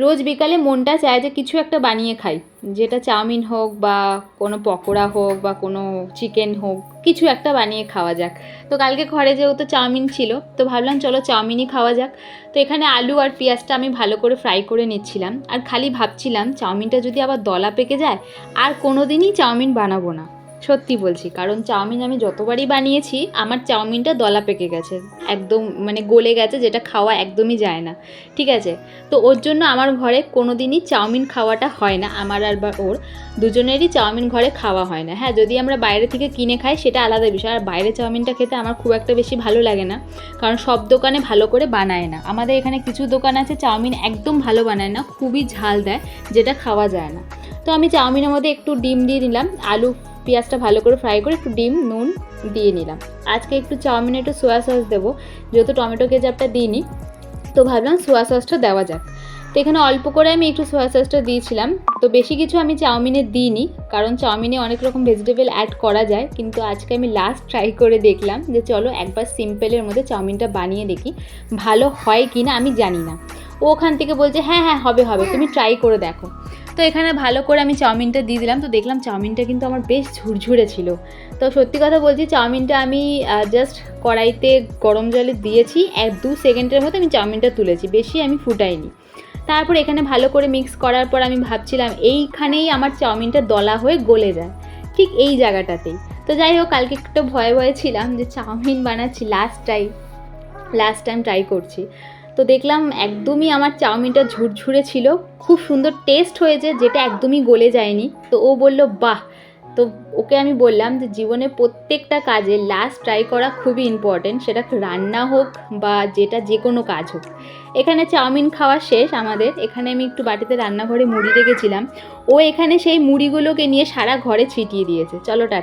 রোজ বিকালে মনটা চায় যে কিছু একটা বানিয়ে খাই। যেটা চাউমিন হোক বা কোনো পকোড়া হোক বা কোনো চিকেন হোক, কিছু একটা বানিয়ে খাওয়া যাক। তো কালকে ঘরে যেহেতু চাউমিন ছিল, তো ভাবলাম চলো চাউমিনই খাওয়া যাক। তো এখানে আলু আর পেঁয়াজটা আমি ভালো করে ফ্রাই করে নিচ্ছিলাম। আর খালি ভাবছিলাম চাউমিনটা যদি আবার দলা পেকে যায়, আর কোনো দিনই চাউমিন বানাবো না। সত্যি বলছি, কারণ চাউমিন আমি যতবারই বানিয়েছি, আমার চাউমিনটা দলা পেকে গেছে, একদম মানে গলে গেছে, যেটা খাওয়া একদমই যায় না, ঠিক আছে? তো ওর জন্য আমার ঘরে কোনো দিনই চাউমিন খাওয়াটা হয় না, আমার আর বা ওর, দুজনেরই চাউমিন ঘরে খাওয়া হয় না হ্যাঁ যদি আমরা বাইরে থেকে কিনে খাই, সেটা আলাদা বিষয়, আর বাইরে চাউমিনটা খেতে আমার খুব একটা বেশি ভালো লাগে না, কারণ সব দোকানে ভালো করে বানায় না, আমাদের এখানে কিছু দোকান আছে চাউমিন একদম ভালো বানায় না, খুবই ঝাল দেয়, যেটা খাওয়া যায় না, তো আমি চাউমিনের মধ্যে একটু ডিম দিয়ে নিলাম আলু পেঁয়াজটা ভালো করে ফ্রাই করে একটু ডিম, নুন দিয়ে নিলাম। আজকে একটু চাউমিনে একটু সোয়া সস দেবো, যেহেতু টমেটো কেচাপটা দিইনি, তো ভাবলাম সোয়া সসটা দেওয়া যাক। তো এখানে অল্প করে আমি একটু সোয়া সসটা দিয়েছিলাম, তো বেশি কিছু আমি চাউমিনে দিইনি, কারণ চাউমিনে অনেক রকম ভেজিটেবল অ্যাড করা যায়, কিন্তু আজকে আমি লাস্ট ট্রাই করে দেখলাম যে চলো একবার সিম্পলের মধ্যে চাউমিনটা বানিয়ে দেখি, ভালো হয় কি না আমি জানি না। ও ওখান থেকে বলছে হ্যাঁ হ্যাঁ হবে হবে, তুমি ট্রাই করে দেখো। তো এখানে ভালো করে আমি চাউমিনটা দিয়ে দিলাম। তো দেখলাম চাউমিনটা কিন্তু আমার বেশ ঝুরঝুরে ছিল। তো সত্যি কথা বলছি, চাউমিনটা আমি জাস্ট কড়াইতে গরম জলে দিয়েছি এক দু সেকেন্ডের মধ্যে আমি চাউমিনটা তুলেছি। বেশি আমি ফুটাইনি। তারপর এখানে ভালো করে মিক্স করার পর আমি ভাবছিলাম, এইখানেই আমার চাউমিনটা দলা হয়ে গলে যায়। ঠিক এই জায়গাটাতেই। তো যাই হোক, কালকে একটু ভয়ে ভয়ে ছিলাম যে চাউমিন বানাচ্ছি last time last time try করছি। তো দেখলাম একদমই আমার চাউমিনটা ঝুরঝুরে ছিল। খুব সুন্দর টেস্ট হয়েছে, যেটা একদমই গলে যায়নি। তো ও বলল, বাহ! তো ওকে আমি বললাম যে, জীবনে প্রত্যেকটা কাজে লাস্ট ট্রাই করা খুবই ইম্পর্টেন্ট সেটা রান্না হোক বা যেটা যে কোনো কাজ হোক। এখানে চাউমিন খাওয়া শেষ আমাদের। এখানে আমি একটু বাটিতে রান্নাঘরে মুড়ি রেখেছিলাম। ও এখানে সেই মুড়িগুলোকে নিয়ে সারা ঘরে ছিটিয়ে দিয়েছে। চলো টাটা।